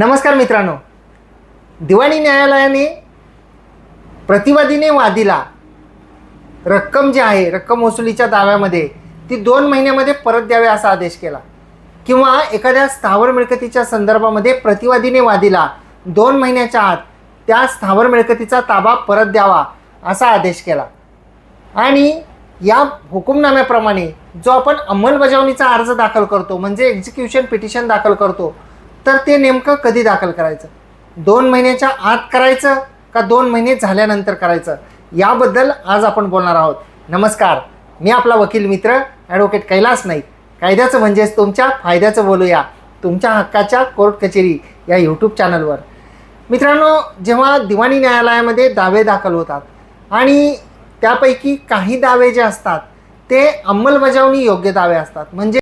नमस्कार मित्रांनो. दिवाणी न्यायालयाने प्रतिवादीने वादीला रक्कम जी आहे रक्कम वसुलीच्या दाव्यामध्ये ती दोन महिन्यामध्ये परत द्यावे असा आदेश केला. किंवा एखाद्या स्थावर मिळकतीच्या संदर्भामध्ये प्रतिवादीने वादीला दोन महिन्याच्या आत त्या स्थावर मिळकतीचा ताबा परत द्यावा असा आदेश केला. आणि या हुकुमनाम्याप्रमाणे जो आपण अंमलबजावणीचा अर्ज दाखल करतो म्हणजे एक्झिक्युशन पिटिशन दाखल करतो तर ते नेमकं कधी दाखल करायचं? दोन महिन्याच्या आत करायचं का दोन महिने झाल्यानंतर करायचं? याबद्दल आज आपण बोलणार आहोत. नमस्कार मी आपला वकील मित्र ॲडव्होकेट कैलास नाईक. कायद्याचं म्हणजेच तुमच्या फायद्याचं बोलूया. तुमच्या हक्काच्या कोर्ट कचेरी या यूट्यूब चॅनलवर मित्रांनो जेव्हा दिवाणी न्यायालयामध्ये दावे दाखल होतात आणि त्यापैकी काही दावे जे असतात ते अंमलबजावणी योग्य दावे असतात. म्हणजे